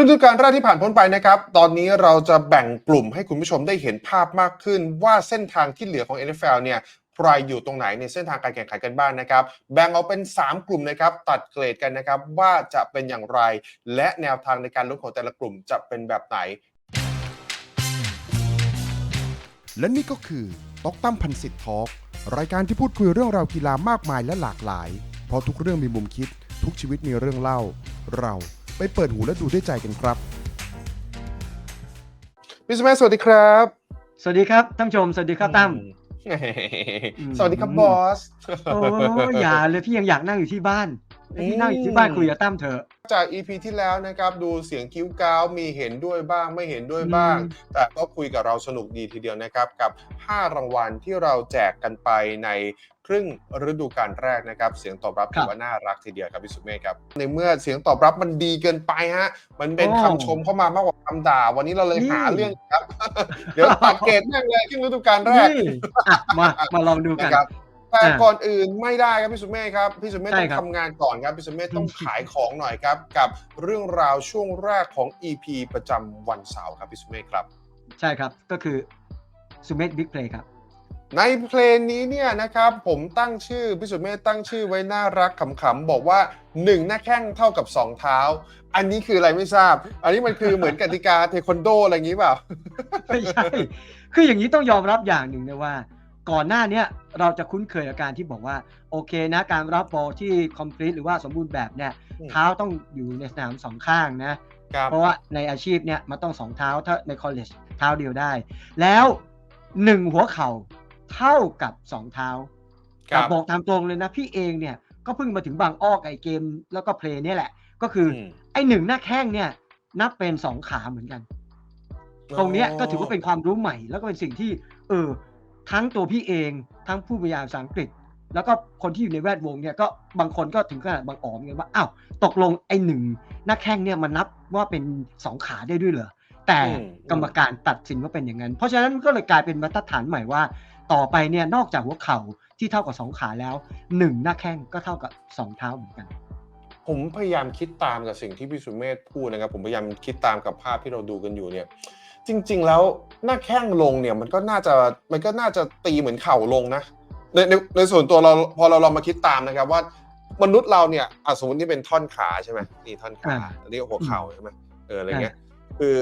ฤดูกาลแรกที่ผ่านพ้นไปนะครับ ตอนนี้เราจะแบ่งกลุ่มให้คุณผู้ชมได้เห็นภาพมากขึ้น ว่าเส้นทางที่เหลือของ NFL เนี่ยใครอยู่ตรงไหนในเส้นทางการแข่งขันกันบ้างนะครับ แบ่งออกเป็น 3 กลุ่มนะครับ ตัดเกรดกันนะครับ ว่าจะเป็นอย่างไร และแนวทางในการลุ้นของแต่ละกลุ่มจะเป็นแบบไหน และนี่ก็คือต๊อกตั้มพันสิทธิ์ทอล์กรายการที่พูดคุยเรื่องราวกีฬามากมายและหลากหลาย เพราะทุกเรื่องมีมุมคิด ทุกชีวิตมีเรื่องเล่า เรา ไปเปิดหูและดูด้วยใจกันครับพี่สมัยสวัสดีครับ สวัสดีครับท่านผู้ชม สวัสดีครับตั้มอืมสวัสดีครับบอส โอ้อย่าเลยพี่ยังอยากนั่งอยู่ที่บ้าน ให้พี่นั่งอยู่ที่บ้านคุยกับตั้มเถอะ จาก EP ที่แล้วนะครับดูเสียงคิ้วก้าวมีเห็นด้วยบ้างไม่เห็นด้วยบ้างอืมแต่ก็คุยกับเราสนุกดีทีเดียวนะครับกับ 5 รางวัลที่เราแจกกันไปในครึ่งฤดูกาลแรกนะครับ เสียงตอบรับถือว่าน่ารักทีเดียวครับพี่สุเมฆครับ ในเมื่อเสียงตอบรับมันดีเกินไปฮะ มันเป็นคำชมเข้ามามากกว่าคำด่า วันนี้เราเลยหาเรื่องครับ เดี๋ยวตัดเกรดแม่งเลยครึ่งฤดูกาลแรกนี่อะมามาลองดูกันนะครับ แต่อ่าก่อนอื่นไม่ได้ครับพี่สุเมฆครับพี่สุเมฆใช่ต้องครับทำงานก่อนครับพี่สุเมฆต้องขายของหน่อยครับ กับเรื่องราวช่วงแรกของ EP ประจำวันเสาร์ครับพี่สุเมฆครับ ใช่ครับก็คือซูเม t บิ๊กเพลย์ครับในเพลงนี้เนี่ยนะครับผมตั้งชื่อพี่สุเมฆตั้งชื่อไว้น่ารักขำๆบอกว่า 1 หน้าแข้งเท่ากับ 2 เท้า อันนี้คืออะไรไม่ทราบ อันนี้มันคือเหมือนกติกาเทควันโดอะไรอย่างนี้เปล่าไม่ใช่ คืออย่างนี้ต้องยอมรับอย่างหนึ่งนะว่า ก่อนหน้าเนี้ยเราจะคุ้นเคยกับการที่บอกว่าโอเคนะการรับบอลที่ complete หรือว่าสมบูรณ์แบบเนี่ยอืมเท้าต้องอยู่ในสนามสองข้างนะครับเพราะว่าในอาชีพเนี่ยมันต้องสองเท้าถ้าใน college เท้าเดียวได้ แล้วหนึ่งหัวเข่าเท่ากับสองเท้าครัแต่บอกตามตรงเลยนะพี่เองเนี่ยก็เพิ่งมาถึงบางอ้อกบไอเกมแล้วก็เพลย์เนี่ยแหละ ก็คืออมไอหนึ่งหน้าแข้งเนี่ยนับเป็นสองขาเหมือนกัน ตรงเนี้ยก็ถือว่าเป็นความรู้ใหม่ แล้วก็เป็นสิ่งที่ เออ ทั้งตัวพี่เองทั้งผู้บรรยายภาษาอังกฤษ แล้วก็คนที่อยู่ในแวดวงเนี่ยก็บางคนก็ถึงขนาดบางอ๋อมกันว่าอ้าวตกลงไอ้หนึ่งหน้าแข้งเนี่ยมันนับว่าเป็นสองขาได้ด้วยเหรอแต่อืมกรรมการตัดสินว่าเป็นอย่างนั้น เพราะฉะนั้นก็เลยกลายเป็นมาตรฐานใหม่ว่า ต่อไปเนี่ยนอกจากหัวเข่าที่เท่ากับสองขาแล้วหนึ่งหน้าแข้งก็เท่ากับสองเท้าเหมือนกัน ผมพยายามคิดตามกับสิ่งที่พี่สุเมธพูดนะครับ ผมพยายามคิดตามกับภาพที่เราดูกันอยู่เนี่ย จริง ๆ แล้วหน้าแข้งลงเนี่ยมันก็น่าจะมันก็น่าจะตีเหมือนเข่าลงนะในในในส่วนตัวเราพอเราลองมาคิดตามนะครับว่ามนุษย์เราเนี่ยอะสมมตินี่เป็นท่อนขาใช่ไหมนี่ท่อนขา อ่า อันนี้หัวเข่าใช่ไหมเอออะไรเงี้ย คือ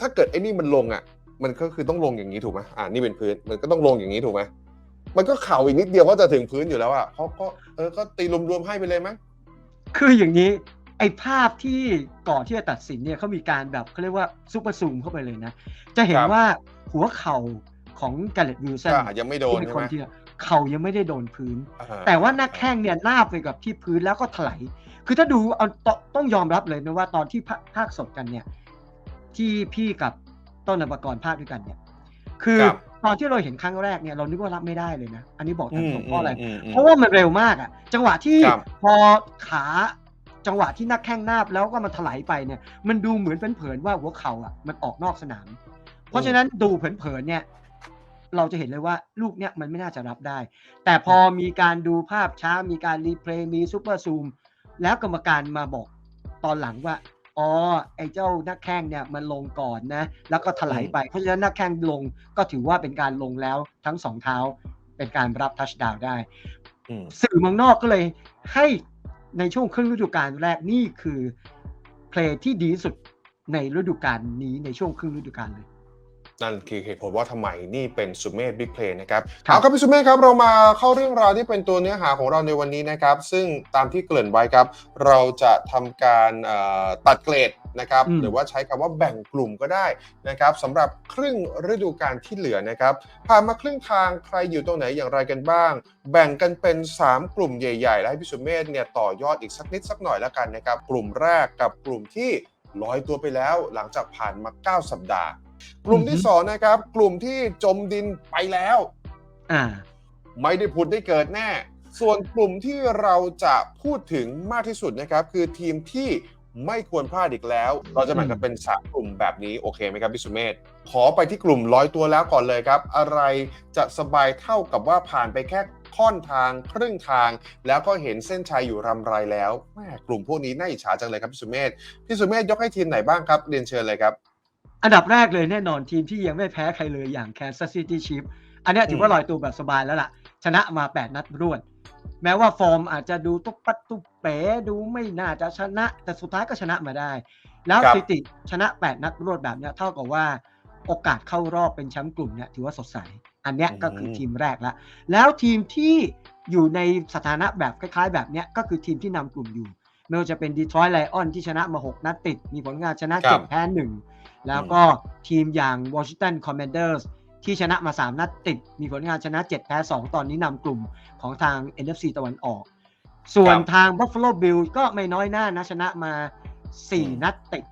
ถ้าเกิดไอ้นี่มันลงอะ มันก็คือต้องลงอย่างนี้ถูกไหมอ่านี่เป็นพื้นมันก็ต้องลงอย่างนี้ถูกไหมมันก็เข่าอีกนิดเดียวก็จะถึงพื้นอยู่แล้วอะเขาก็เออก็ตีรวมๆให้ไปเลยมั้ง คืออย่างนี้ ไอ้ภาพที่ก่อนที่จะตัดสินเนี่ยเขามีการแบบเขาเรียกว่าซูเปอร์ซูมเข้าไปเลยนะ จะเห็นครับว่าหัวเข่าของกาเลตวิลสันก็ยังไม่โดนที่เป็นใช่คไหนมที่เข่ายังไม่ได้โดนพื้นอ่แต่ว่าหน้าแข้งเนี่ยหน้าบไปกับที่พื้นแล้วก็ถลายคือถ้าดูเอาตต้องยอมรับเลยนะว่าตอนที่ภาภาคสดกันเนี่ย ที่พี่กับต้นนปกรณ์ภาคด้วยกันเนี่ย คือครับตอนที่เราเห็นครั้งแรกเนี่ยเรานึกว่ารับไม่ได้เลยนะ อันนี้บอกตามตรงเพราะอะไรมมเพราะว่ามันเร็วมากอะจังหวะที่ครับพอขา จังหวะที่นักแข้งนาบแล้วก็มันถลายไปเนี่ย มันดูเหมือนเผินๆว่าหัวเข่าอะมันออกนอกสนาม เพราะฉะนั้นดูเผินๆเนี่ย เราจะเห็นเลยว่าลูกเนี่ยมันไม่น่าจะรับได้ แต่พอมีการดูภาพช้ามีการรีเพลย์มีซูเปอร์ซูมแล้วกรรมการมาบอกตอนหลังว่าอ๋อไอ้เจ้านักแข้งเนี่ยมันลงก่อนนะ แล้วก็ถลายไป เพราะฉะนั้นนักแข้งลงก็ถือว่าเป็นการลงแล้วทั้งสองเท้าเป็นการรับทัชดาวได้อืมสื่อเมืองนอกก็เลยให้ ในช่วงครึ่งฤดูกาลแรกนี่คือเพลงที่ดีสุดในฤดูกาลนี้ในช่วงครึ่งฤดูกาลเลย นั่นคือเหตุผลว่าทำไมนี่เป็นสุเมธบิ๊กเพลย์นะครับครับเอาครับพี่สุเมธครับเรามาเข้าเรื่องราวที่เป็นตัวเนื้อหาของเราในวันนี้นะครับ ซึ่งตามที่เกริ่นไว้ครับ เราจะทำการเอ่อตัดเกรดนะครับอืมหรือว่าใช้คำว่าแบ่งกลุ่มก็ได้นะครับสำหรับครึ่งฤดูกาลที่เหลือนะครับผ่านมาครึ่งทางใครอยู่ตรงไหนอย่างไรกันบ้าง แบ่งกันเป็น 3 กลุ่มใหญ่ ๆ แล้วให้พี่สุเมธเนี่ยต่อยอดอีกสักนิดสักหน่อยแล้วกันนะครับ กลุ่มแรกกับกลุ่มที่ลอยตัวไปแล้วหลังจากผ่านมา 9 สัปดาห์ กลุ่มที่อือฮึสองนะครับ กลุ่มที่จมดินไปแล้ว อ่า ไม่ได้ผุดได้เกิดแน่ ส่วนกลุ่มที่เราจะพูดถึงมากที่สุดนะครับ คือทีมที่ไม่ควรพลาดอีกแล้ว เราจะแบ่งกันเป็นสามกลุ่มแบบนี้โอเคไหมครับพี่สุเมธขอไปที่กลุ่มร้อยตัวแล้วก่อนเลยครับ อะไรจะสบายเท่ากับว่าผ่านไปแค่ค่อนทางครึ่งทาง แล้วก็เห็นเส้นชัยอยู่รำไรแล้วแม่กลุ่มพวกนี้น่าอิจฉาจังเลยครับพี่สุเมธพี่สุเมธยกให้ทีมไหนบ้างครับเรียนเชิญเลยครับ อันดับแรกเลยแน่นอนทีมที่ยังไม่แพ้ใครเลยอย่าง Kansas City Chiefs อันเนี้ยถือว่าลอยตัวแบบสบายแล้วล่ะ ชนะมา 8 นัดรวด แม้ว่าฟอร์มอาจจะดูตุ๊บปัดตุ๊บเป๋ดูไม่น่าจะชนะ แต่สุดท้ายก็ชนะมาได้ แล้วครับสถิติชนะ 8 นัดรวดแบบเนี้ยเท่ากับว่าโอกาสเข้ารอบเป็นแชมป์กลุ่มเนี่ยถือว่าสดใส อันเนี้ยก็คือทีมแรกแล้วแล้วทีมที่อยู่ในสถานะแบบคล้าย ๆ แบบเนี้ยก็คือทีมที่นำกลุ่มอยู่ไม่ว่าจะเป็นดีทรอยต์ไลออนที่ชนะมา 6 นัดติด มีผลงานชนะครับ7แพ้1 แล้วก็ทีมอย่าง Washington Commanders ที่ชนะมา 3 นัดติด มีผลงานชนะ 7 แพ้ 2 ตอนนี้นำกลุ่มของทาง NFC ตะวันออก ส่วนครับทาง Buffalo Bills ก็ไม่น้อยหน้านะ ชนะมา 4 นัดติด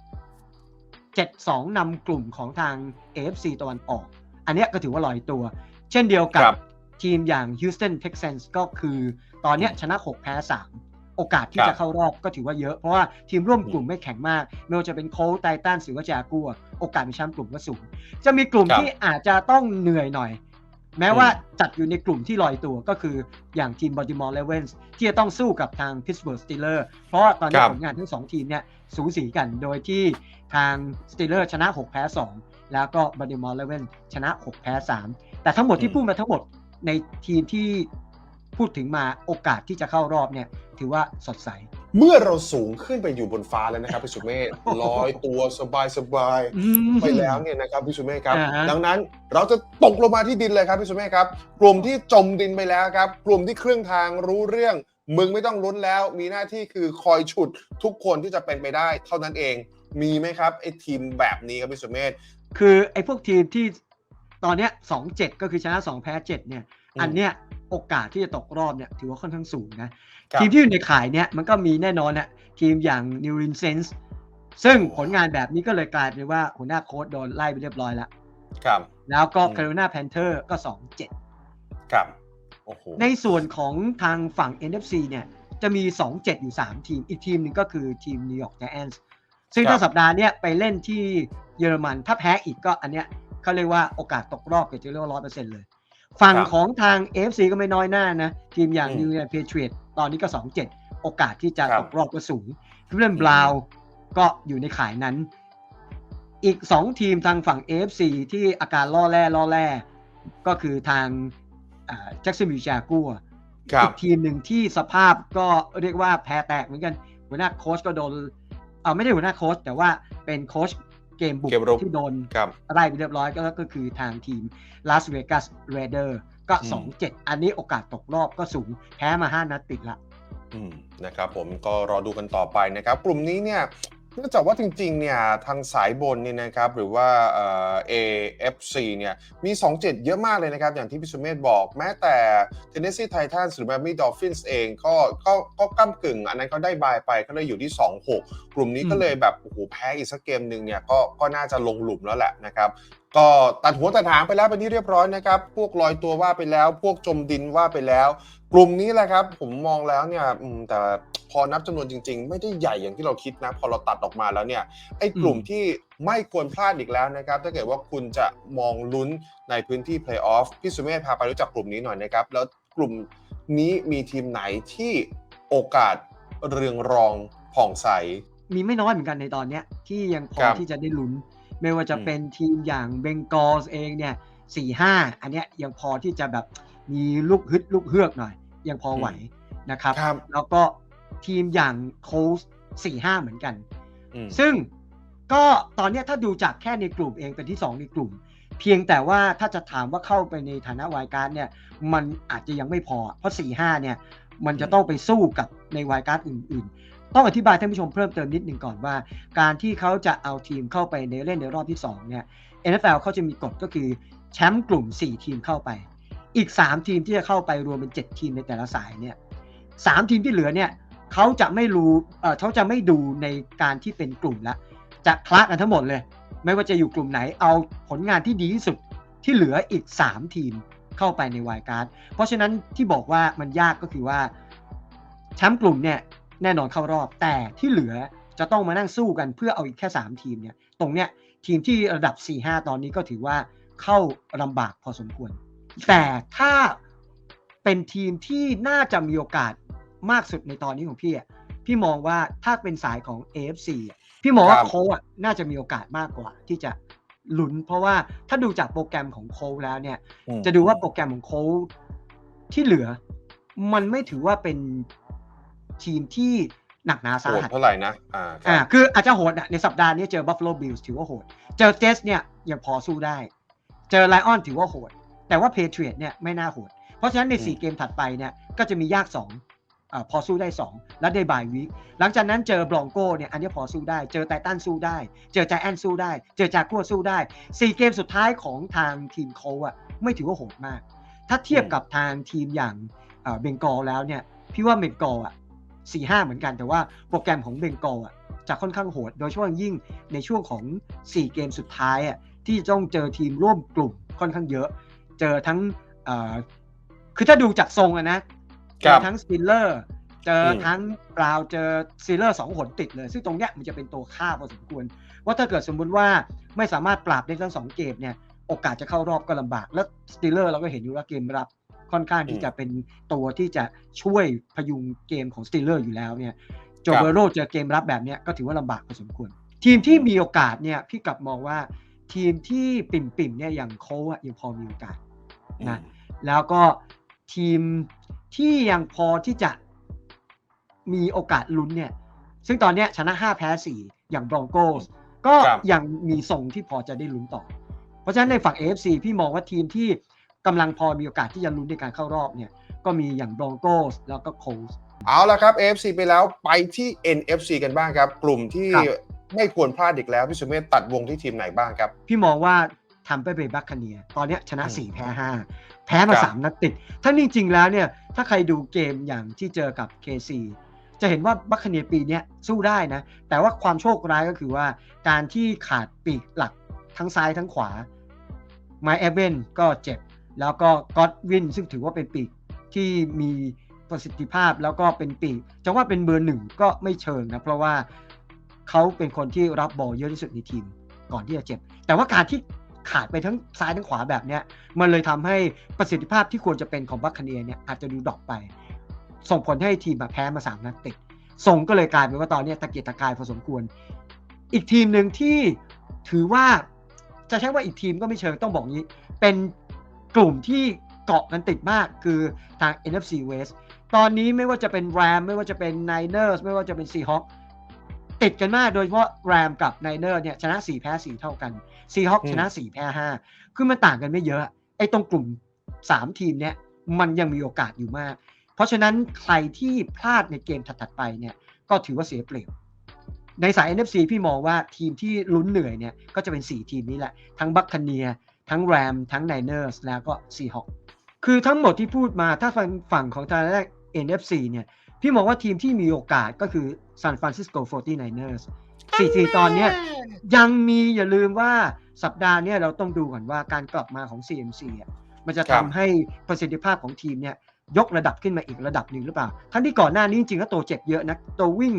7-2นำกลุ่มของทาง AFC ตะวันออก อันเนี้ยก็ถือว่าลอยตัว เช่นเดียวกัครับบทีมอย่าง Houston Texans ก็คือตอนเนี้ยชนะ 6 แพ้ 3 โอกาสที่ครับจะเข้ารอบก็ถือว่าเยอะ เพราะว่าทีมร่วมกลุ่มไม่แข็งมาก ไม่ว่าจะเป็นโค้ชไททันหรือว่าจากัว โอกาสเป็นแชมป์กลุ่มก็สูง จะมีกลุ่มครับที่อาจจะต้องเหนื่อยหน่อย แม้ว่าอืมจัดอยู่ในกลุ่มที่ลอยตัวก็คืออย่างทีม Baltimore Ravens ที่จะต้องสู้กับทาง Pittsburgh Steelers เพราะว่าตอนนี้ผลงานทั้งสองทีมเนี่ยสูสีกันโดยที่ทาง Steelers ชนะ 6 แพ้ 2 แล้วก็ Baltimore Ravens ชนะ 6 แพ้ 3 แต่ทั้งหมดที่พูดมาทั้งหมดในทีมที่ พูดถึงมาโอกาสที่จะเข้ารอบเนี่ยถือว่าสดใส เมื่อเราสูงขึ้นไปอยู่บนฟ้าแล้วนะครับพี่สุเมธลอยตัวสบายสบายๆไปแล้วเนี่ยนะครับพี่สุเมฆครับอ่าฮะดังนั้นเราจะตกลงมาที่ดินเลยครับพี่สุเมฆครับ กลุ่มที่จมดินไปแล้วครับ กลุ่มที่ครึ่งทางรู้เรื่อง มึงไม่ต้องลุ้นแล้ว มีหน้าที่คือคอยฉุดทุกคนที่จะเป็นไปได้ เท่านั้นเองมีไหมครับไอ้ทีมแบบนี้ครับพี่สุเมธคือไอ้พวกทีมที่ตอนเนี้ยสองเจ็ดก็คือชนะสองแพ้เจ็ดเนี่ยอืมอันเนี้ย โอกาสที่จะตกรอบเนี่ยถือว่าค่อนข้างสูงนะครับทีมที่อยู่ในข่ายเนี่ยมันก็มีแน่นอนนะทีมอย่าง New o r l e a n Saints ซึ่งผลงานแบบนี้ก็เลยกลายเป็นว่าหัวหน้าโค้ชโดนไล่ไปเรียบร้อยแล้วครับ แล้วก็อืม Carolina Panther ก็2-7ครับโอ้โหในส่วนของทางฝั่ง NFC เนี่ยจะมี 2-7 อยู่ 3 ทีม อีกทีมหนึ่งก็คือทีม New York Giants ซึ่งถ้าสัปดาห์เนี้ยไปเล่นที่เยอรมัน ถ้าแพ้อีกก็อันเนี้ยเขาเรียกว่าโอกาสตกรอบเกือบจะเรียกว่าร้อยเปอร์เซ็นต์เลย ฝั่งครับของทาง AFC ก็ไม่น้อยหน้านะ ทีมอย่างอืม New England Patriots ตอนนี้ก็ 2-7 โอกาสที่จะครับตกรอบก็สูงค l เ v นบราวก็อยู่ในข่ายนั้น อีก 2 ทีมทางฝั่ง AFC ที่อาการล่อแร่ล่อแร่ก็คือทางแจ็คสันวิลจากัวครับอีกทีมหนึ่งที่สภาพก็เรียกว่าแพ้แตกเหมือนกัน หัวหน้าโค้ชก็โดนเออไม่ได้หัวหน้าโค้ชแต่ว่าเป็นโค้ช เกมบุกเกมรุกที่โดนครับไล่ไปเรียบร้อยก็ก็คือทางทีม Las Vegas Raiders ก็อืม2-7 อันนี้โอกาสตกรอบก็สูงแพ้มา 5 นัดติดละอืมนะครับผมก็รอดูกันต่อไปนะครับ กลุ่มนี้เนี่ยเนื่องจากว่าจริงๆ เนี่ยทางสายบนเนี่ยนะครับหรือว่าเอ่อ AFC เนี่ยมี 2-7 เยอะมากเลยนะครับ อย่างที่พี่สุเมธบอก แม้แต่ Tennessee Titans หรือ Miami Dolphins เองก็ก็ก็ก้ากึ่ง อันนั้นก็ได้บายไปก็เลยอยู่ที่ 2-6 กลุ่มนี้ก็เลยแบบโอ้โหแพ้อีกสักเกมหนึ่งเนี่ยก็ก็น่าจะลงหลุมแล้วแหละนะครับ ก็ตัดหัวตัดหางไปแล้วเป็นที่เรียบร้อยนะครับ พวกลอยตัวว่าไปแล้ว พวกจมดินว่าไปแล้ว กลุ่มนี้แหละครับ ผมมองแล้วเนี่ยอืมแต่พอนับจำนวนจริง ๆ ไม่ได้ใหญ่อย่างที่เราคิดนะ พอเราตัดออกมาแล้วเนี่ยไอ้กลุ่มอืมที่ไม่ควรพลาดอีกแล้วนะครับ ถ้าเกิดว่าคุณจะมองลุ้นในพื้นที่เพลย์ออฟพี่สุเมธพาไปรู้จักกลุ่มนี้หน่อยนะครับ แล้วกลุ่มนี้มีทีมไหนที่โอกาสเรืองรองผ่องใส มีไม่น้อยเหมือนกันในตอนเนี้ยที่ยังพอครับที่จะได้ลุ้น ไม่ว่าจะอืมเป็นทีมอย่างเบงกอลเองเนี่ยสี่ห้าอันเนี้ยยังพอที่จะแบบมีลูกฮึดลูกเฮือกหน่อย ยังพอไหวนะครับครับแล้วก็ทีมอย่างโค้ชสี่ห้าเหมือนกันอืมซึ่งก็ตอนเนี้ยถ้าดูจากแค่ในกลุ่มเองเป็นที่2ในกลุ่ม เพียงแต่ว่าถ้าจะถามว่าเข้าไปในฐานะวายการ์ดเนี่ย มันอาจจะยังไม่พอ เพราะ4 5เนี่ย มันจะต้องไปสู้กับในวายการ์ดอื่น ๆ ต้องอธิบายท่านผู้ชมเพิ่มเติมนิดหนึ่งก่อนว่า การที่เขาจะเอาทีมเข้าไปในเล่นในรอบที่ 2 เนี่ย NFL เขาจะมีกฎก็คือแชมป์กลุ่ม 4 ทีมเข้าไป อีก 3 ทีมที่จะเข้าไปรวมเป็น 7 ทีมในแต่ละสายเนี่ยสามทีมที่เหลือเนี่ยเขาจะไม่รู้เออเขาจะไม่ดูในการที่เป็นกลุ่มละ จะคละกันทั้งหมดเลย ไม่ว่าจะอยู่กลุ่มไหนเอาผลงานที่ดีที่สุดที่เหลืออีก 3 ทีมเข้าไปในวายการ์ดเพราะฉะนั้นที่บอกว่ามันยากก็คือว่าแชมป์กลุ่มเนี่ย แน่นอนเข้ารอบ แต่ที่เหลือจะต้องมานั่งสู้กันเพื่อเอาอีกแค่ 3 ทีมเนี่ย ตรงเนี้ยทีมที่ระดับ 4-5 ตอนนี้ก็ถือว่าเข้าลำบากพอสมควร แต่ถ้าเป็นทีมที่น่าจะมีโอกาสมากสุดในตอนนี้ของพี่อะพี่มองว่าถ้าเป็นสายของ AFC อะพี่มองว่าครับโค้ชอะน่าจะมีโอกาสมากกว่าที่จะลุ้น เพราะว่าถ้าดูจากโปรแกรมของโค้ชแล้วเนี่ยอืมจะดูว่าโปรแกรมของโค้ชที่เหลือ มันไม่ถือว่าเป็น ทีมที่หนักหนาโหสาดหัสเท่าไหร่นะอ่าคอ่ารับคืออาจจะโหดอะในสัปดาห์นี้เจอ Buffalo Bills ถือว่าโหด เจอเจสเนี่ยยังพอสู้ได้ เจอไลออนถือว่าโหด แต่ว่า Patriot เนี่ยไม่น่าโหด เพราะฉะนั้นใน 4 เกมถัดไปเนี่ยก็จะมียาก2อ่าพอสู้ได้ 2 แล้วได้บายวีคหลังจากนั้นเจอบรองโกเนี่ยอันนี้พอสู้ได้ เจอไททันสู้ได้ เจอ g จแอนสู้ได้ เจอจากัวสู้ได้ 4 เกมสุดท้ายของทางทีมโคลอะไม่ถือว่าโหดมาก ถ้าเทียบกับทางทีมอย่างเบงกอลแล้วเนี่ยพี่ว่าเบงกอลอะ สี่ห้าเหมือนกัน แต่ว่าโปรแกรมของเบงกอลอะจะค่อนข้างโหด โดยเฉพาะอย่างยิ่งในช่วงของ 4 เกมสุดท้ายอะที่ต้องเจอทีมร่วมกลุ่มค่อนข้างเยอะ เจอทั้งเอ่อคือถ้าดูจากทรงอะนะ เจครัอบทั้งสติลเลอร์เจออมทั้งบราวน์เจอซีเลอร์สองหนติดเลย ซึ่งตรงเนี้ยมันจะเป็นตัวค่าพอสมควร ว่าถ้าเกิดสมมุติว่าไม่สามารถปราบได้ทั้งสองเกมเนี่ย โอกาสจะเข้ารอบก็ลำบาก แล้วสติลเลอร์เราก็เห็นอยู่ว่าเกมรับ ค่อนข้างที่จะเป็นตัวที่จะช่วยพยุงเกมของสติลเลอร์อยู่แล้วเนี่ยโจเบโรเจอเกมรับแบบเนี้ยก็ถือว่าลำบากพอสมควร ทีมที่มีโอกาสเนี่ยพี่กลับมองว่าทีมที่ปิ่มๆเนี่ยอย่างโค้ชอะยังพอมีโอกาสนะแล้วก็ทีมที่ยังพอที่จะมีโอกาสลุ้นเนี่ยซึ่งตอนเนี้ยชนะ 5 แพ้ 4 อย่างบรองโกสก็ครับยังมีทรงที่พอจะได้ลุ้นต่อ เพราะฉะนั้นในฝั่ง AFC พี่มองว่าทีมที่ กำลังพอมีโอกาสที่จะลุ้นในการเข้ารอบเนี่ยก็มีอย่างบรองโกสแล้วก็โคสเอาละครับ AFC ไปแล้วไปที่ NFC กันบ้างครับ กลุ่มที่ครับไม่ควรพลาดอีกแล้ว พี่สุเมธตัดวงที่ทีมไหนบ้างครับ พี่มองว่าทำไปเบย์บัคคเนีย ตอนเนี้ยชนะอืม4แพ้ 5 แพ้มาครับ3นัดติดทั้งจริง ๆ แล้วเนี่ย ถ้าใครดูเกมอย่างที่เจอกับ KC จะเห็นว่าบัคคเนียปีเนี้ยสู้ได้นะ แต่ว่าความโชคร้ายก็คือว่า การที่ขาดปีกหลักทั้งซ้ายทั้งขวาไมเอเวนก็เจ็บ แล้วก็ก็อดวินซึ่งถือว่าเป็นปีกที่มีประสิทธิภาพแล้วก็เป็นปีกจะว่าเป็นเบอร์หนึ่งก็ไม่เชิงนะเพราะว่าเขาเป็นคนที่รับบอลเยอะที่สุดในทีมก่อนที่จะเจ็บ แต่ว่าการที่ขาดไปทั้งซ้ายทั้งขวาแบบเนี้ยมันเลยทำให้ประสิทธิภาพที่ควรจะเป็นของบัคคเนียเนี่ยอาจจะดูดรอปไป ส่งผลให้ทีมแพ้มาสามนัดติดส่งก็เลยกลายเป็นว่าตอนนี้ตะเกียกตะกายพอสมควร อีกทีมหนึ่งที่ถือว่าจะใช้ว่าอีกทีมก็ไม่เชิงต้องบอกงี้ เป็น กลุ่มที่เกาะกันติดมากคือทาง NFC West ตอนนี้ไม่ว่าจะเป็น Ram ไม่ว่าจะเป็น Niners ไม่ว่าจะเป็น Seahawks ติดกันมากโดยเฉพาะ Ram กับ Niners เนี่ยชนะ 4 แพ้ 4 เท่ากัน Seahawks อืมชนะ 4 แพ้ 5 คือมันต่างกันไม่เยอะไอ้ตรงกลุ่ม 3 ทีมเนี่ยมันยังมีโอกาสอยู่มาก เพราะฉะนั้นใครที่พลาดในเกมถัด ๆ ไปเนี่ยก็ถือว่าเสียเปรียบในสาย NFC พี่มองว่าทีมที่ลุ้นเหนื่อยเนี่ยก็จะเป็น 4 ทีมนี้แหละ ทั้งบัคคเนีย ทั้งแรมทั้งไนเนอร์สแล้วก็ซีฮอคคือทั้งหมดที่พูดมาถ้าฝั่งฝั่งของทางแรก NFC เนี่ย พี่มองว่าทีมที่มีโอกาสก็คือ San Francisco 49ers 4ทีตอนเนี้ยยังมีอย่าลืมว่าสัปดาห์เนี้ยเราต้องดูก่อนว่าการกลับมาของ CMC อะมันจะครัทำบให้ประสิทธิภาพของทีมเนี่ยยกระดับขึ้นมาอีกระดับหนึ่งหรือเปล่า ทั้งที่ก่อนหน้านี้จริงๆแล้วตัวเจ็บเยอะนะ ตัววิ่ง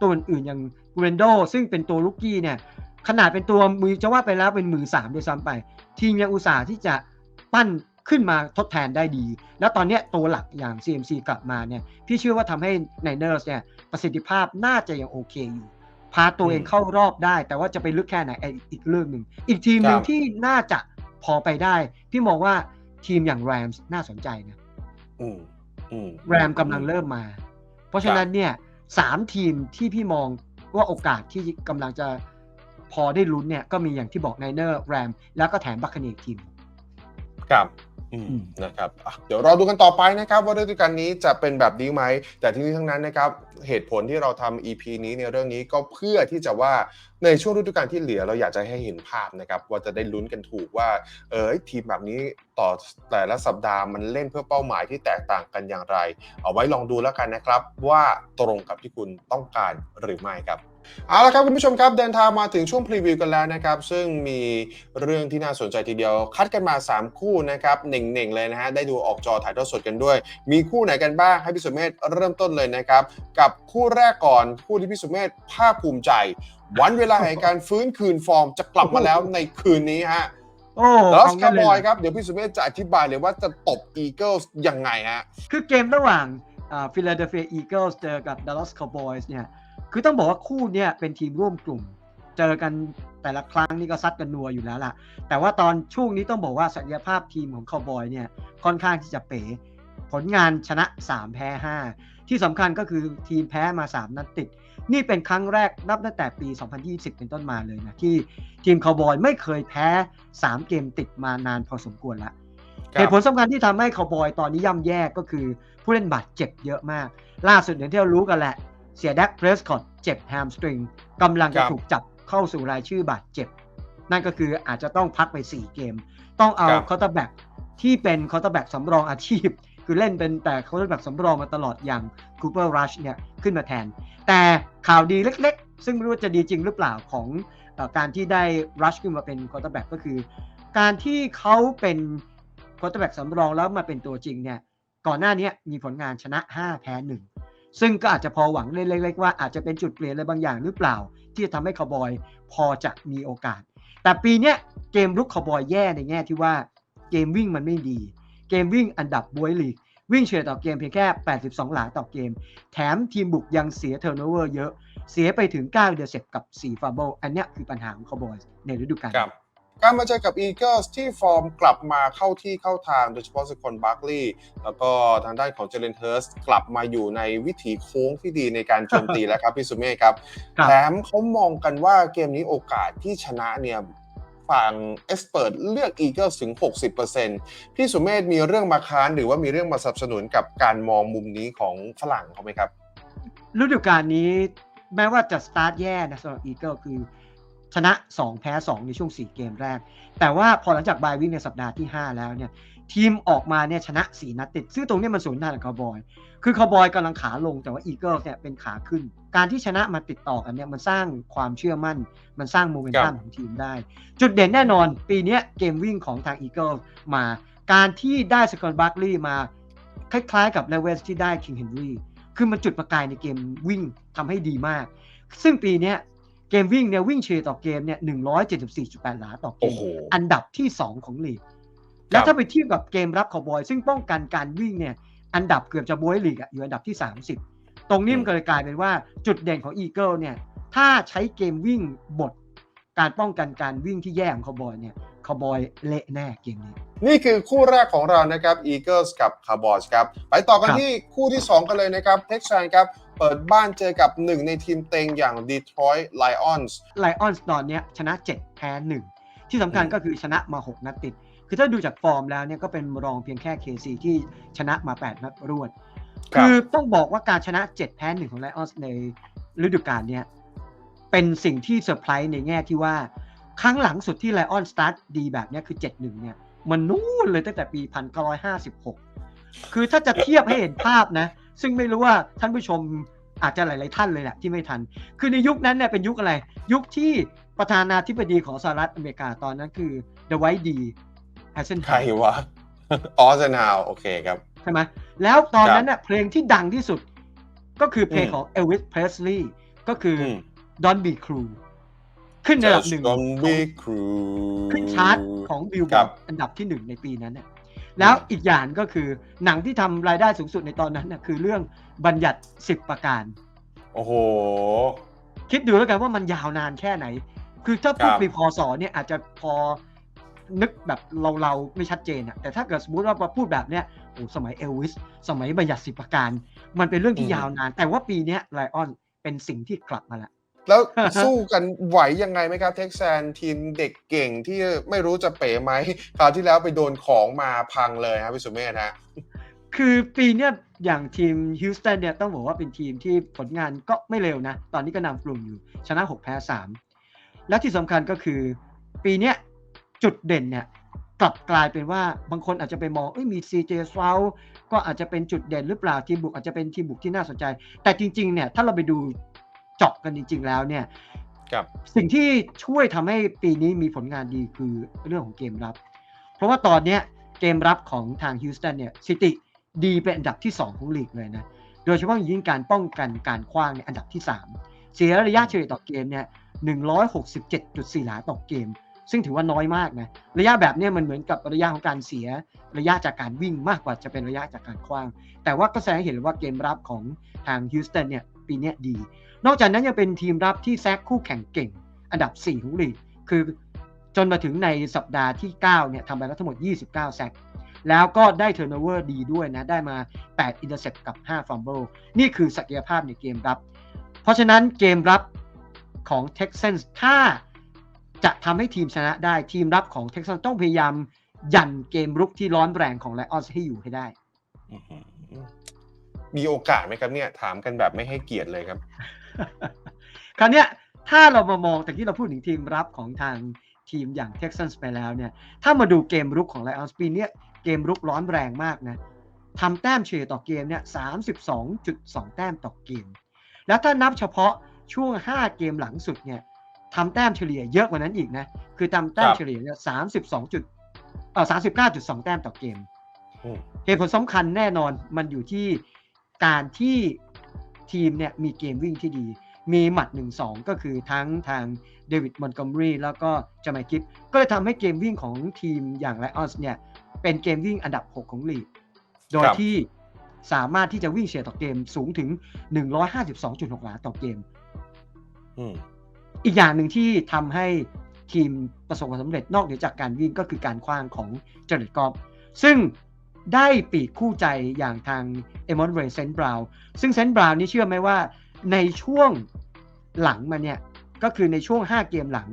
ตัวอื่นๆอย่างเรนโดซึ่งเป็นตัวลูกกี้เนี่ย ขนาดเป็นตัวมือจะว่าไปแล้วเป็นมือสามด้วยซ้ำไป ทีมยังอุตส่าห์ที่จะปั้นขึ้นมาทดแทนได้ดี แล้วตอนเนี้ยตัวหลักอย่าง CMC กลับมาเนี่ยพี่เชื่อว่าทำให้ Niners เนี่ยประสิทธิภาพน่าจะยังโอเคอยู่ พาตัวเองอืมเข้ารอบได้ แต่ว่าจะไปลึกแค่ไหนไอ้อีกเรื่องหนึ่ง อีกทีมหนึ่คงรับที่น่าจะพอไปได้ พี่มองว่าทีมอย่าง Rams น่าสนใจนะอืมอืมแรมกำลังเริ่มมา เพราะฉะนั้นเนี่ยสามทีมที่พี่มองว่าโอกาสที่กำลังจะ พอได้ลุ้นเนี่ยก็มีอย่างที่บอกไนเนอร์แรมแล้วก็แถมบัคคเนียทีมครับอืมอืมนะครับอะเดี๋ยวรอดูกันต่อไปนะครับว่าฤดูกาลนี้จะเป็นแบบนี้ไหม แต่ทั้งนี้ทั้งนั้นนะครับเหตุผลที่เราทำ EP นี้ในเรื่องนี้ก็เพื่อที่จะว่าในช่วงฤดูกาลที่เหลือเราอยากจะให้เห็นภาพนะครับว่าจะได้ลุ้นกันถูกว่าเออทีมแบบนี้ต่อแต่ละสัปดาห์มันเล่นเพื่อเป้าหมายที่แตกต่างกันอย่างไร เอาไว้ลองดูแล้วกันนะครับว่าตรงกับที่คุณต้องการหรือไม่ครับ เอาละครับคุณผู้ชมครับเดินทางมาถึงช่วงพรีวิวกันแล้วนะครับ ซึ่งมีเรื่องที่น่าสนใจทีเดียว คัดกันมา 3 คู่นะครับเน่งๆเลยนะฮะได้ดูออกจอถ่ายทอดสดกันด้วย มีคู่ไหนกันบ้างให้พี่สุเมธเริ่มต้นเลยนะครับ กับคู่แรกก่อนคู่ที่พี่สุเมธภาคภูมิใจ วันเวลาแห่งการฟื้นคืนฟอร์มจะกลับมาแล้วในคืนนี้ฮะโอ้แล้วเอาสงั้กานเลยบอยเหรอครับเดี๋ยวพี่สุเมธจะอธิบายเลยว่าจะตบอีเกิลส์ยังไงฮะคือเกมระหว่างฟิลาเดลเฟียอีเกิลส์เจอกับดัลลัสคาวบอยส์เนี่ย คือต้องบอกว่าคู่เนี่ยเป็นทีมร่วมกลุ่ม เจอกันแต่ละครั้งนี่ก็ซัดกันนัวอยู่แล้วล่ะ แต่ว่าตอนช่วงนี้ต้องบอกว่าศักยภาพทีมของคาวบอยเนี่ยค่อนข้างที่จะเป๋ผลงานชนะ 3 แพ้ 5 ที่สำคัญก็คือทีมแพ้มา 3 นัดติด นี่เป็นครั้งแรกนับตั้งแต่ปี 2020 เป็นต้นมาเลยนะ ที่ทีมคาวบอยไม่เคยแพ้ 3 เกมติดมานานพอสมควรแล้วครับเหตุผลสำคัญที่ทำให้คาวบอยตอนนี้ย่ำแย่ก็คือผู้เล่นบาดเจ็บเยอะมาก ล่าสุดอย่างที่เรารู้กันแหละ เสียแดกเพรสคอตเจ็บแฮมสตริงกำลังจะครับถูกจับเข้าสู่รายชื่อบาดเจ็บ นั่นก็คืออาจจะต้องพักไป 4 เกม ต้องเอาครับคอร์เตอร์แบ็กที่เป็นคอร์เตอร์แบ็กสำรองอาชีพ คือเล่นเป็นแต่คอร์เตอร์แบ็กสำรองมาตลอดอย่างคูเปอร์รัชเนี่ยขึ้นมาแทน แต่ข่าวดีเล็กๆ ซึ่งไม่รู้ว่าจะดีจริงหรือเปล่าของเออการที่ได้รัชขึ้นมาเป็นคอร์เตอร์แบ็กก็คือ การที่เขาเป็นคอร์เตอร์แบ็กสำรองแล้วมาเป็นตัวจริงเนี่ยก่อนหน้านี้มีผลงานชนะ 5 แพ้ 1 ซึ่งก็อาจจะพอหวังเล็กๆว่าอาจจะเป็นจุดเปลี่ยนอะไรบางอย่างหรือเปล่า ที่จะทำให้คาวบอยพอจะมีโอกาส แต่ปีนี้เกมรุกคาวบอยแย่ในแง่ที่ว่าเกมวิ่งมันไม่ดี เกมวิ่งอันดับบวยลีกวิ่งเฉลี่ยต่อเกมเพียงแค่ 82 หลาต่อเกม แถมทีมบุกยังเสียเทอร์โนเวอร์เยอะ เสียไปถึง 9 เดือเซปกับ 4 ฟาเบิลอันนี้คือปัญหาของคาวบอยในฤดูกาลครับ การมาเจอกับอีเกิลส์ที่ฟอร์มกลับมาเข้าที่เข้าทางโดยเฉพาะสกอนบาร์กลีย์แล้วก็ทางด้านของเจเลนเฮิร์สกลับมาอยู่ในวิถีโค้งที่ดีในการโจมตีแล้วครับพี่สุเมฆครับครับแถมเขามองกันว่าเกมนี้โอกาสที่ชนะเนี่ยฝั่งเอสเปิดเลือกอีเกิลถึง 60%พี่สุเมธมีเรื่องมาค้านหรือว่ามีเรื่องมาสนับสนุนกับการมองมุมนี้ของฝรั่งเขาไหมครับฤดูกาลนี้แม้ว่าจะสตาร์ทแย่นะสำหรับอีเกิลคือ ชนะ 2 แพ้ 2 ในช่วง 4 เกมแรก แต่ว่าพอหลังจากบายวิ่งในสัปดาห์ที่ 5 แล้วเนี่ยทีมออกมาเนี่ยชนะ 4 นัดติด ซึ่งตรงนี้มันสวนทางกับคาวบอย คือคาวบอยกำลังขาลงแต่ว่าอีเกิลเนี่ยเป็นขาขึ้น การที่ชนะมาติดต่อกันเนี่ยมันสร้างความเชื่อมั่น มันสร้างโมเมนตัมของทีมได้ จุดเด่นแน่นอน ปีนี้เกมวิ่งของทางอีเกิลมาการที่ได้สกอตบาร์กลีย์มาคล้ายๆ กับเลเวสที่ได้คิงเฮนรี่คือมันจุดประกายในเกมวิ่งทำให้ดีมาก ซึ่งปีนี้ เกมวิ่งเนี่ยวิ่งเฉลี่ยต่อเกมเนี่ย174.8หลาต่อเกโอ้มโหอันดับที่2ของลีก แล้วถ้าไปเทียบกับเกมรับคาวบอย ซึ่งป้องกันการวิ่งเนี่ย อันดับเกือบจะบวยลีกอะอยู่อันดับที่30ตรงนี้มันก็เลยกลายเป็นว่าจุดเด่นของอีเกิลเนี่ย ถ้าใช้เกมวิ่งบท การป้องกันการวิ่งที่แย่ของคาวบอยเนี่ยคาวบอยเละแน่เกมนี้ นี่คือคู่แรกของเรานะครับ Eagles กับ Cowboys ครับ ไปต่อกันครับที่คู่ที่ 2 กันเลยนะครับ Texans ครับ เปิดบ้านเจอกับหนึ่งในทีมเต็งอย่าง Detroit Lions ไลออนส์ตอนเนี้ยชนะ 7 แพ้ 1 ที่สำคัญอืมก็คือชนะมา 6 นัดติด คือถ้าดูจากฟอร์มแล้วเนี่ยก็เป็นรองเพียงแค่ KC ที่ชนะมา 8 นัดรวดคือต้องบอกว่าการชนะ 7 แพ้ 1 ของไลออนส์ในฤดูกาลเนี้ยเป็นสิ่งที่เซอร์ไพรส์ในแง่ที่ว่า ครั้งหลังสุดที่ไลออนสตาร์ทดีแบบเนี้ยคือ 7-1 เนี่ย มันนู่นเลยตั้งแต่ปี 1956 คือถ้าจะเทียบให้เห็นภาพนะ ซึ่งไม่รู้ว่าท่านผู้ชมอาจจะหลาย ๆ ท่านเลยแหละที่ไม่ทัน คือในยุคนั้นเนี่ยเป็นยุคอะไร ยุคที่ประธานาธิบดีของสหรัฐอเมริกาตอนนั้นคือ The White D แฮสเซนใครวะออสนาวโอเคครับใช่ไหมแล้วตอนนั้นเน่ะเพลงที่ดังที่สุด ก็คือเพลงอืมของ Elvis Presley ก็คืออม Don't Be Cruel ขึ้นอันดับหนึ่ง Don't be cruel ขึ้นชาร์ตของบิลบครัอร์บดอันดับที่หนึ่งในปีนั้นน่ะ แล้วอีกอย่างก็คือหนังที่ทำรายได้สูงสุดในตอนนั้นน่ะคือเรื่องบัญญัติ 10 ประการ โอ้โห คิดดูแล้วกันว่ามันยาวนานแค่ไหน คือถ้าพูดครับปีพศเนี่ยอาจจะพอนึกแบบเราเราๆไม่ชัดเจนอะแต่ถ้าเกิดสมมติว่ามาพูดแบบเนี้ยโอ้สมัยเอลวิส สมัยบัญญัติสิบประการ มันเป็นเรื่องที่อืมยาวนาน แต่ว่าปีเนี้ยไลออนเป็นสิ่งที่กลับมาแล้ว แล้วสู้กันไหวยังไงไหมครับ เท็กซันทีมเด็กเก่งที่ไม่รู้จะเป๋ไหมคราวที่แล้วไปโดนของมาพังเลยครับพี่สุเมธฮะคือปีเนี้ยอย่างทีมฮิวสตันเนี่ยต้องบอกว่าเป็นทีมที่ผลงานก็ไม่เร็วนะ ตอนนี้ก็นำกลุ่มอยู่ชนะ 6 แพ้ 3 และที่สำคัญก็คือ ปีเนี้ยจุดเด่นเนี่ยกลับกลายเป็นว่าบางคนอาจจะไปมองเอ้ยมี CJ s w o u ก็อาจจะเป็นจุดเด่นหรือเปล่าทีมบุกอาจจะเป็นทีมบุกที่น่าสนใจ แต่จริงๆเนี่ยถ้าเราไปดู เจาะกันจริง ๆ แล้วเนี่ยครับสิ่งที่ช่วยทำให้ปีนี้มีผลงานดีคือเรื่องของเกมรับ เพราะว่าตอนเนี้ยเกมรับของทางฮิวสตันเนี่ยสถิติดีเป็นอันดับที่ 2 ของลีกเลยนะ โดยเฉพาะอย่างยิ่งการป้องกันการคว้างในยอันดับที่ 3 เสียระยะเฉลี่ยต่อเกมเนี่ย167.4 หลาต่อเกม ซึ่งถือว่าน้อยมากนะ ระยะแบบเนี้ยมันเหมือนกับระยะของการเสียระยะจากการวิ่งมากกว่าจะเป็นระยะจากการคว้าง แต่ว่าก็แสดงให้เห็นเลยว่าเกมรับของทางฮิวสตันเนี่ยปีเนี้ยดี นอกจากนั้นยังเป็นทีมรับที่แซกคู่แข่งเก่ง อันดับ 4 ของลีก คือจนมาถึงในสัปดาห์ที่ 9 เนี่ยทำไปแล้วทั้งหมด 29 แซกแล้วก็ได้เทอร์โนเวอร์ดีด้วยนะ ได้มา 8 อินเตอร์เซปกับ 5 ฟัมเบิลนี่คือศักยภาพในเกมรับ เพราะฉะนั้นเกมรับของ Texans ถ้าจะทำให้ทีมชนะได้ทีมรับของ Texans ต้องพยายามยันเกมรุกที่ร้อนแรงของ Lions ให้อยู่ให้ได้ มีโอกาสไหมครับเนี่ย ถามกันแบบไม่ให้เกียรติเลยครับ คราวเนี้ยถ้าเรามามองแต่ที่เราพูดถึงทีมรับของทางทีมอย่าง Texans ไปแล้วเนี่ย ถ้ามาดูเกมรุกของ Lions ปีเนี้ยเกมรุกร้อนแรงมากนะทำแต้มเฉลี่ยต่อเกมเนี่ย32.2 แต้มต่อเกม แล้วถ้านับเฉพาะช่วง 5 เกมหลังสุดเนี่ยทำแต้มเฉลี่ยเยอะกว่านั้นอีกนะ คือทำแต้มครับเฉลี่ยเนี่ย32จุดเอ่อ39.2 แต้มต่อเกมอืมเหตุผลสำคัญแน่นอนมันอยู่ที่การที่ ทีมเนี่ยมีเกมวิ่งที่ดี มีหมัด 1-2 ก็คือทั้งทางเดวิดมอน g o ม e รีแล้วก็จาไมคิปก็เลยทำให้เกมวิ่งของทีมอย่างไลออนส์เนี่ยเป็นเกมวิ่งอันดับ 6 ของลีก โดยครับที่สามารถที่จะวิ่งเฉลี่ยต่อเกมสูงถึง 152.6 หลาต่อเกมอืมอีกอย่างหนึ่งที่ทำให้ทีมประสบความสำเร็จนอกเหนือจากการวิ่งก็คือการคว้างของเจเรตกอฟซึ่ง ได้ปีกคู่ใจอย่างทางเอมอนเรย์เซนต์บราวน์ซึ่งเซนต์บราวน์นี่เชื่อไหมว่าในช่วงหลังมาเนี่ย ก็คือในช่วง 5 เกมหลัง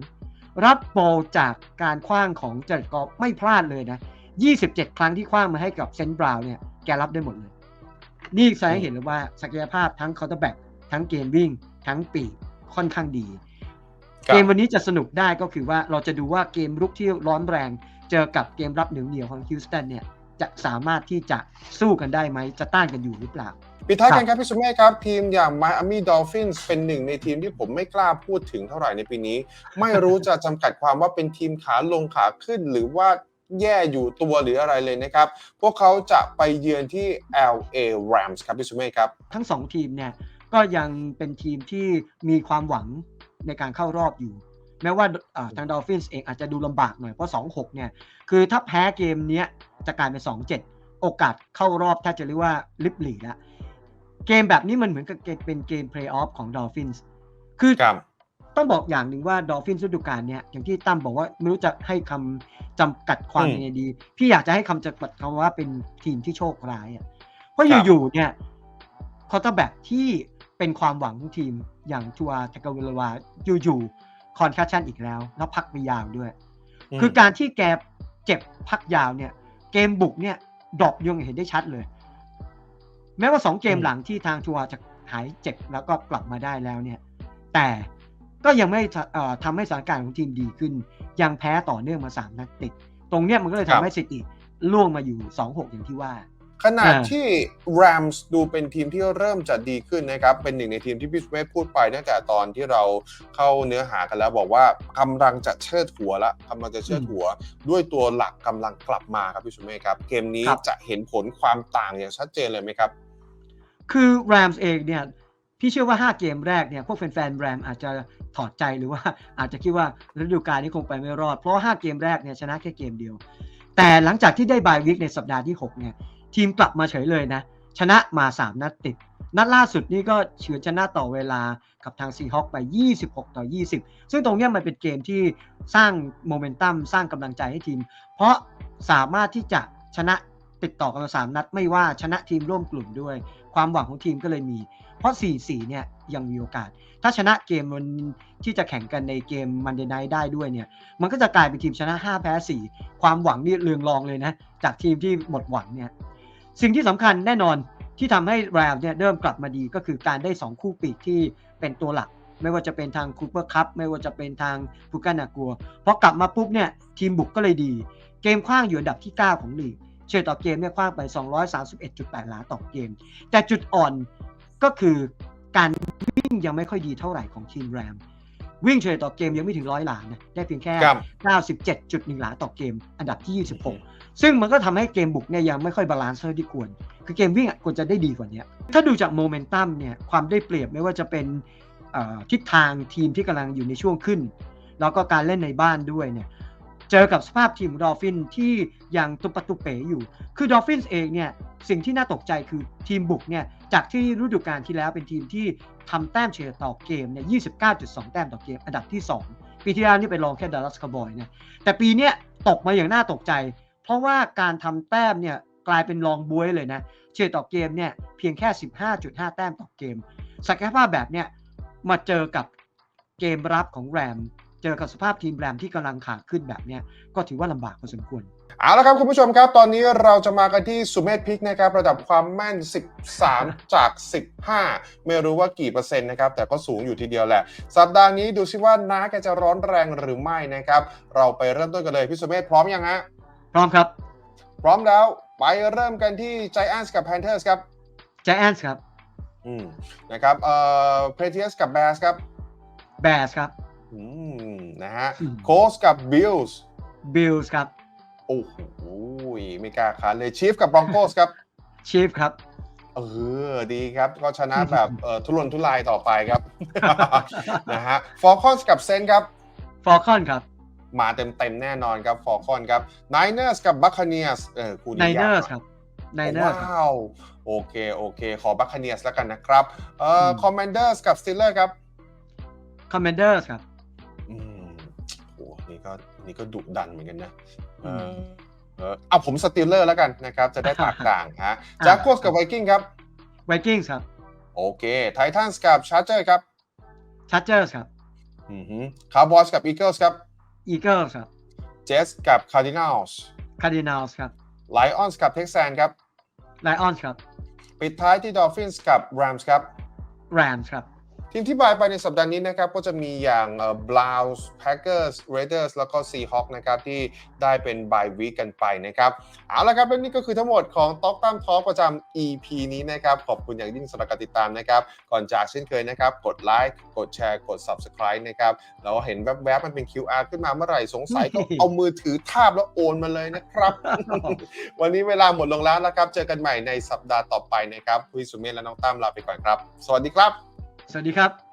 รับบอลจากการคว้างของเจเรตกอฟไม่พลาดเลยนะ 27 ครั้งที่คว้างมาให้กับเซนต์บราวน์เนี่ย แกรับได้หมดเลย นี่แสดงให้เห็นเลยว่าศักยภาพทั้งเคาน์เตอร์แบ็กทั้งเกมวิ่ง ทั้งปีกค่อนข้างดีครับเกมวันนี้จะสนุกได้ก็คือว่าเราจะดูว่าเกมรุกที่ร้อนแรง เจอกับเกมรับเหนียวเหนียวๆของฮิวสตันเนี่ย จะสามารถที่จะสู้กันได้ไหมจะต้านกันอยู่หรือเปล่าปิดท้ายครักับนครับพี่สุเมฆครับ ทีมอย่าง Miami Dolphins เป็นหนึ่งในทีมที่ผมไม่กล้าพูดถึงเท่าไหร่ในปีนี้ ไม่รู้จะจำกัดความว่าเป็นทีมขาลงขาขึ้นหรือว่าแย่อยู่ตัวหรืออะไรเลยนะครับ พวกเขาจะไปเยือนที่ LA Rams ครับพี่สุเมฆครับ ทั้งสองทีมเนี่ยก็ยังเป็นทีมที่มีความหวังในการเข้ารอบอยู่ แม้ว่าอ่าทางดอลฟินส์เองอาจจะดูลำบากหน่อยเพราะ 2-6 เนี่ย คือถ้าแพ้เกมเนี้ย จะกลายเป็น2-7โอกาสเข้ารอบถ้าจะเรียกว่าลิบหลีละเกมแบบนี้มันเหมือนกับเกมเป็นเกมเพลย์ออฟของดอลฟินส์คือครับต้องบอกอย่างหนึ่งว่าดอลฟินฤดูกาลเนี่ยอย่างที่ตั้มบอกว่าไม่รู้จะให้คำจำกัดความอืมยังไงดี พี่อยากจะให้คำจำกัดคำว่าเป็นทีมที่โชคร้ายอะเพราะครับอยู่ๆเนี่ยคอร์เตอร์แบ็กที่เป็นความหวังของทีมอย่างทัวร์ตะกวิลวาอยู่ๆคอนคัชชันอีกแล้ว แล้วพักไปยาวด้วยมคือการที่แกเจ็บพักยาวเนี่ย เกมบุกเนี่ยดรอปยังเห็นได้ชัดเลย แม้ว่าสองเกมอืมหลังที่ทางทัวร์จะหายเจ็บแล้วก็กลับมาได้แล้วเนี่ย แต่ก็ยังไม่เอ่อทำให้สถานการณ์ของทีมดีขึ้น ยังแพ้ต่อเนื่องมาสามนัดติด ตรงเนี้ยมันก็เลยทำให้สถิติล่วงมาอยู่2-6อย่างที่ว่า ขนาดอ่าที่ Rams ดูเป็นทีมที่เริ่มจะดีขึ้นนะครับ เป็นหนึ่งในทีมที่พี่สุเมฆพูดไปตั้งแต่ตอนที่เราเข้าเนื้อหากันแล้วบอกว่ากำลังจะเชิดหัวละกำลังจะเชิดหัว ด้วยตัวหลักกำลังกลับมาครับพี่สุเมฆครับ เกมนี้ครับจะเห็นผลความต่างอย่างชัดเจนเลยไหมครับ คือแรมส์เองเนี่ยพี่เชื่อว่า 5 เกมแรกเนี่ยพวกแฟนๆแรมอาจจะถอดใจหรือว่าอาจจะคิดว่าฤดูกาลนี้คงไปไม่รอด เพราะว่า5เกมแรกเนี่ยชนะแค่เกมเดียว แต่หลังจากที่ได้บายวิกในสัปดาห์ที่6เนี่ย ทีมกลับมาเฉยเลยนะ ชนะมา 3 นัดติด นัดล่าสุดนี่ก็เฉือนชนะต่อเวลากับทางซีฮอคไป 26 ต่อ 20 ซึ่งตรงนี้มันเป็นเกมที่สร้างโมเมนตัมสร้างกำลังใจให้ทีม เพราะสามารถที่จะชนะติดต่อกันมาสามนัดไม่ว่าชนะทีมร่วมกลุ่มด้วย ความหวังของทีมก็เลยมี เพราะ 4-4 เนี่ยยังมีโอกาส ถ้าชนะเกมวันที่จะแข่งกันในเกมมันเด y ไนได้ด้วยเนี่ย มันก็จะกลายเป็นทีมชนะ 5 แพ้ 4 ความหวังนี่เรืองรองเลยนะ จากทีมที่หมดหวังเนี่ย สิ่งที่สำคัญแน่นอนที่ทำให้แรมเนี่ยเริ่มกลับมาดีก็คือการได้ 2 คู่ปีกที่เป็นตัวหลัก ไม่ว่าจะเป็นทางคูเปอร์คัพไม่ว่าจะเป็นทางฟูกานากัวพอกลับมาปุ๊บเนี่ยทีมบุกก็เลยดี เกมคว้างอยู่อันดับที่ 9 ของลีกเฉลี่ยต่อเกมเนี่ยคว้างไป 231.8หลาต่อเกม แต่จุดอ่อนก็คือการวิ่งยังไม่ค่อยดีเท่าไหร่ของทีมแรม วิ่งเฉลี่ยต่อเกมยังไม่ถึงร้อยหลานะได้เพียงแค่ครับ97.1 หลาต่อเกม อันดับที่ 26 ซึ่งมันก็ทำให้เกมบุกเนี่ยยังไม่ค่อยบาลานซ์เท่าที่ควร คือเกมวิ่งอะควรจะได้ดีกว่านี้ ถ้าดูจากโมเมนตัมเนี่ยความได้เปรียบไม่ว่าจะเป็นทิศทางทีมที่กำลังอยู่ในช่วงขึ้น แล้วก็การเล่นในบ้านด้วยเนี่ยเจอกับสภาพทีมดอลฟินที่ยังตุปะตุเป๋อยู่ คือดอลฟินเองเนี่ยสิ่งที่น่าตกใจคือทีมบุกเนี่ยจากที่ฤดูกาลที่แล้วเป็นทีมที่ทำแต้มเฉลี่ยต่อเกมเนี่ย 29.2 แต้มต่อเกม อันดับที่ 2 ปีที่แล้วนี่ไปรองแค่ดัลลัสคาร์บอยเนี่ยแต่ปีเนี้ยตกมาอย่างน่าตกใจ เพราะว่าการทำแต้มเนี่ยกลายเป็นรองบวยเลยนะเฉลี่ยต่อเกมเนี่ยเพียงแค่ 15.5 แต้มต่อเกม ศักยภาพแบบเนี้ยมาเจอกับเกมรับของแรม เจอกับสภาพทีมแรมที่กำลังขาขึ้นแบบเนี้ยก็ถือว่าลำบากพอสมควรเอาละครับคุณผู้ชมครับ ตอนนี้เราจะมากันที่สุเมธพิกนะครับระดับความแม่น 13 จาก 15 ไม่รู้ว่ากี่เปอร์เซ็นต์นะครับแต่ก็สูงอยู่ทีเดียวแหละ สัปดาห์นี้ดูซิว่าน้าแกจะร้อนแรงหรือไม่นะครับ เราไปเริ่มต้นกันเลยพี่สุเมธพร้อมยังฮะ พร้อมครับ พร้อมแล้ว ไปเริ่มกันที่ Giants กับ Panthers ครับ Giants ครับ อืมนะครับเอ่อ Patriots กับ Bears ครับ Bears ครับ อืมนะฮะอืม Colts กับ Bills Bills ครับ โอ้โหไม่กล้าขาดเลย Chief กับ Broncos ครับ Chief ครับเออดีครับก็ชนะแบบเออทุรนทุรายต่อไปครับนะฮะฟอร์คอนกับเซนครับ Falcon ครับ มาเต็มเต็มๆแน่นอนครับฟอร์คอนครับ Niners กับ Buccaneers เออคู่นี้ยาก Niners หน่อยครับ Niners ครับว้าวโอเคโอเค ขอ Buccaneers แล้วกันนะครับเอ่ออม Commanders กับ Steelers ครับ Commanders ครับอืมโอ้นี่ก็นี่ก็ดุดันเหมือนกันนะเออือมเออเอาผมสตีลเลอร์แล้วกันนะครับ จะได้ปากกลางฮะอ่าจากก s กับ Viking ครับ Vikings ครับ โอเค Titans กับ Chargers ครับ Chargers ครับอือฮึ Cowboys กับ Eagles ครับ Eagles ครับ Jets กับ Cardinals Cardinals ครับ Lions กับ Texans ครับ Lions ครับ ปิดท้ายที่ Dolphins กับ Rams ครับ Rams ครับ ทีมที่บายไปในสัปดาห์นี้นะครับก็จะมีอย่างเอ่อ Browns Packers Raiders แล้วก็ Seahawks นะครับที่ได้เป็นบายวีกันไปนะครับเอาละครับและนี่ก็คือทั้งหมดของต็อกตั้มทอประจำ EP นี้นะครับขอบคุณอย่างยิ่งสำหรับการติดตามนะครับก่อนจากเช่นเคยนะครับกดไลค์กดแชร์กด Subscribe นะครับเราเห็นแวบๆมันเป็น QR ขึ้นมาเมื่อไหร่สงสัยก็เอามือถือทาบแล้วโอนมาเลยนะครับ วันนี้เวลาหมดลงแล้วนะครับ เจอกันใหม่ในสัปดาห์ต่อไปนะครับพี่สุเมธและน้องตั้มลาไปก่อนครับ สวัสดีครับ สวัสดีครับ